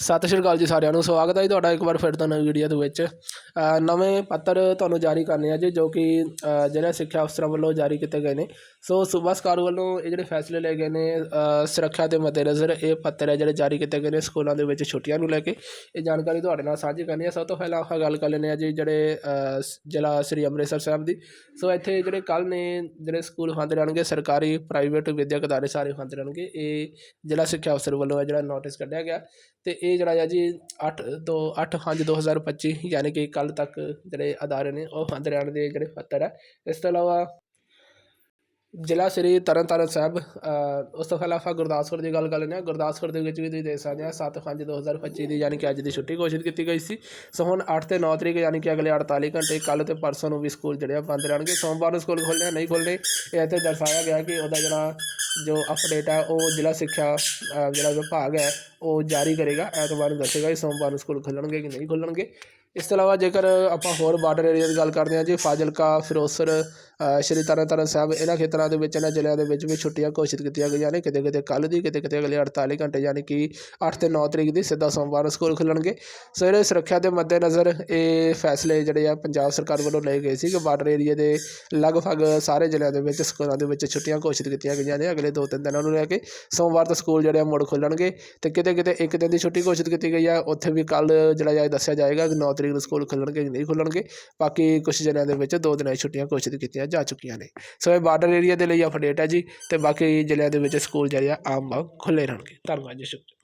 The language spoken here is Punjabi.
ਸਤਿ ਸ਼੍ਰੀ ਅਕਾਲ ਜੀ ਸਾਰਿਆਂ ਨੂੰ ਸਵਾਗਤ ਹੈ ਜੀ ਤੁਹਾਡਾ ਇੱਕ ਵਾਰ ਫਿਰ ਤੋਂ ਨਵੀਂ ਵੀਡੀਓ ਦੇ ਵਿੱਚ। ਨਵੇਂ ਪੱਤਰ ਤੁਹਾਨੂੰ ਜਾਰੀ ਕਰਨੇ ਆ ਜੀ ਜੋ ਕਿ ਅ, ਜ਼ਿਲ੍ਹਾ ਸਿੱਖਿਆ ਅਫਸਰਾਂ ਵੱਲੋਂ ਜਾਰੀ ਕੀਤੇ ਗਏ ਨੇ। ਸੋ ਸੂਬਾ ਸਰਕਾਰ ਵੱਲੋਂ ਇਹ ਜਿਹੜੇ ਫੈਸਲੇ ਲਏ ਗਏ ਨੇ ਸੁਰੱਖਿਆ ਦੇ ਮੱਦੇਨਜ਼ਰ ਇਹ ਪੱਤਰ ਹੈ ਜਿਹੜੇ ਜਾਰੀ ਕੀਤੇ ਗਏ ਨੇ ਸਕੂਲਾਂ ਦੇ ਵਿੱਚ ਛੁੱਟੀਆਂ ਨੂੰ ਲੈ ਕੇ। ਇਹ ਜਾਣਕਾਰੀ ਤੁਹਾਡੇ ਨਾਲ ਸਾਂਝੀ ਕਰਨੀ ਹੈ। ਸਭ ਤੋਂ ਪਹਿਲਾਂ ਆਪਾਂ ਗੱਲ ਕਰ ਲੈਂਦੇ ਹਾਂ ਜੀ ਜਿਹੜੇ ਜ਼ਿਲ੍ਹਾ ਸ੍ਰੀ ਅੰਮ੍ਰਿਤਸਰ ਸਾਹਿਬ ਦੀ। ਸੋ ਇੱਥੇ ਜਿਹੜੇ ਕੱਲ ਨੇ ਜਿਹੜੇ ਸਕੂਲ ਬੰਦ ਰਹਿਣਗੇ ਸਰਕਾਰੀ ਪ੍ਰਾਈਵੇਟ ਵਿਦਿਅਕ ਅਦਾਰੇ ਸਾਰੇ ਬੰਦ ਰਹਿਣਗੇ। ਇਹ ਜ਼ਿਲ੍ਹਾ ਸਿੱਖਿਆ ਅਫਸਰ ਵੱਲੋਂ ਇਹ ਜਿਹੜਾ ਨੋਟਿਸ ਕੱਢਿਆ ਗਿਆ। ਤੇ ਇਹ ਜਿਹੜਾ ਆ ਜੀ 8 ਤੋਂ 8 5 2025 ਯਾਨੀ ਕਿ ਕੱਲ ਤੱਕ ਜਿਹੜੇ ਅਦਾਰੇ ਨੇ, ਉਹ ਬੰਦ ਰਹਿਣ ਦੇ ਜਿਹੜੇ ਪੱਤਰ ਹੈ ਇਸ ਤੋਂ ਇਲਾਵਾ ਜ਼ਿਲ੍ਹਾ ਸ੍ਰੀ ਤਰਨਤਾਰਨ ਸਾਹਿਬ ਉਸ ਤੋਂ ਪਹਿਲਾਂ ਗੁਰਦਾਸਪੁਰ ਦੀ ਗੱਲ ਕਰ ਲੈਂਦੇ ਹਾਂ। ਗੁਰਦਾਸਪੁਰ ਦੇ ਵਿੱਚ ਵੀ ਤੁਸੀਂ ਦੇਖ ਸਕਦੇ ਆ 7 5 2025 ਦੀ ਯਾਨੀ ਕਿ ਅੱਜ ਦੀ ਛੁੱਟੀ ਘੋਸ਼ਿਤ ਕੀਤੀ ਗਈ ਸੀ। ਸੋ ਹੁਣ 8 ਤੇ 9 ਤਰੀਕ, ਯਾਨੀ ਕਿ ਅਗਲੇ 48 ਘੰਟੇ ਕੱਲ ਤੇ ਪਰਸੋਂ ਨੂੰ ਵੀ ਸਕੂਲ ਜਿਹੜੇ ਆ ਬੰਦ ਰਹਿਣਗੇ। ਸੋਮਵਾਰ ਨੂੰ ਸਕੂਲ ਖੋਲ੍ਹਣੇ ਨਹੀਂ ਖੋਲ੍ਹਣੇ ਇਹ ਇੱਥੇ ਦਰਸਾਇਆ ਗਿਆ ਕਿ ਉਹਦਾ ਜਿਹੜਾ ਜੋ ਅਪਡੇਟ ਹੈ ਉਹ ਜ਼ਿਲ੍ਹਾ ਸਿੱਖਿਆ ਜਿਹੜਾ ਵਿਭਾਗ ਹੈ ਉਹ ਜਾਰੀ ਕਰੇਗਾ। ਐਤਵਾਰ ਨੂੰ ਦੱਸੇਗਾ ਕਿ ਸੋਮਵਾਰ ਨੂੰ ਸਕੂਲ ਖੁੱਲਣਗੇ ਕਿ ਨਹੀਂ ਖੁੱਲਣਗੇ। ਇਸ ਤੋਂ ਇਲਾਵਾ ਜੇਕਰ ਆਪਾਂ ਹੋਰ ਬਾਰਡਰ ਏਰੀਆ ਦੀ ਗੱਲ ਕਰਦੇ ਹਾਂ ਜੀ ਫਾਜ਼ਿਲਕਾ ਫਿਰੋਜ਼ਪੁਰ ਅ, ਸ਼੍ਰੀ ਤਰਨਤਾਰਨ ਸਾਹਿਬ ਇਹਨਾਂ ਖੇਤਰਾਂ ਦੇ ਵਿੱਚ ਇਹਨਾਂ ਜ਼ਿਲ੍ਹਿਆਂ ਦੇ ਵਿੱਚ ਵੀ ਛੁੱਟੀਆਂ ਘੋਸ਼ਿਤ ਕੀਤੀਆਂ ਗਈਆਂ ਨੇ। ਕਿਤੇ ਕਿਤੇ ਕੱਲ੍ਹ ਦੀ ਕਿਤੇ ਕਿਤੇ ਅਗਲੇ 48 ਘੰਟੇ ਯਾਨੀ ਕਿ 8 ਤੇ 9 ਤਰੀਕ ਦੀ ਸਿੱਧਾ ਸੋਮਵਾਰ ਨੂੰ ਸਕੂਲ ਖੁੱਲਣਗੇ। ਸੋ ਇਹਦੇ ਸੁਰੱਖਿਆ ਦੇ ਮੱਦੇਨਜ਼ਰ ਇਹ ਫੈਸਲੇ ਜਿਹੜੇ ਆ ਪੰਜਾਬ ਸਰਕਾਰ ਵੱਲੋਂ ਲਏ ਗਏ ਸੀ ਕਿ ਬਾਰਡਰ ਏਰੀਆ ਦੇ ਲਗਭਗ ਸਾਰੇ ਜ਼ਿਲ੍ਹਿਆਂ ਦੇ ਵਿੱਚ ਸਕੂਲਾਂ ਦੇ ਵਿੱਚ ਛੁੱਟੀਆਂ ਘੋਸ਼ਿਤ ਕੀਤੀਆਂ ਗਈਆਂ ਨੇ। ਅਗਲੇ ਦੋ ਤਿੰਨ ਦਿਨਾਂ ਨੂੰ ਲੈ ਕੇ ਸੋਮਵਾਰ ਤੋਂ ਸਕੂਲ ਜਿਹੜੇ ਆ ਮੁੜ ਖੁੱਲਣਗੇ ਤੇ ਕਿਤੇ ਕਿਤੇ ਇੱਕ ਦਿਨ ਦੀ ਛੁੱਟੀ ਘੋਸ਼ਿਤ ਕੀਤੀ ਗਈ ਆ, ਉੱਥੇ ਵੀ ਕੱਲ ਜਿਹੜਾ ਜਾ ਦੱਸਿਆ ਜਾਏਗਾ ਕਿ 9 ਤਰੀਕ ਨੂੰ ਸਕੂਲ ਖੁੱਲਣਗੇ ਕਿ ਨਹੀਂ ਖੁੱਲਣਗੇ, ਬਾਕੀ ਕੁਝ ਜ਼ਿਲ੍ਹਿਆਂ ਦੇ ਵਿੱਚ ਦੋ ਦਿਨਾਂ ਦੀ ਛੁੱਟੀਆਂ ਘੋਸ਼ਿਤ ਕੀਤੀਆਂ ਜਾ ਚੁੱਕੀਆਂ ਨੇ। ਸੋ ਇਹ ਬਾਰਡਰ ਏਰੀਆ ਦੇ ਲਈ ਅਪਡੇਟ ਹੈ ਜੀ ਤੇ ਬਾਕੀ ਜ਼ਿਲ੍ਹਿਆਂ ਦੇ ਵਿੱਚ ਸਕੂਲ ਜਿਹੜੇ ਆ ਆਮ ਵਾਂਗ ਖੁੱਲੇ ਰਹਿਣਗੇ। ਧੰਨਵਾਦ ਜੀ, ਸ਼ੁਕਰੀਆ।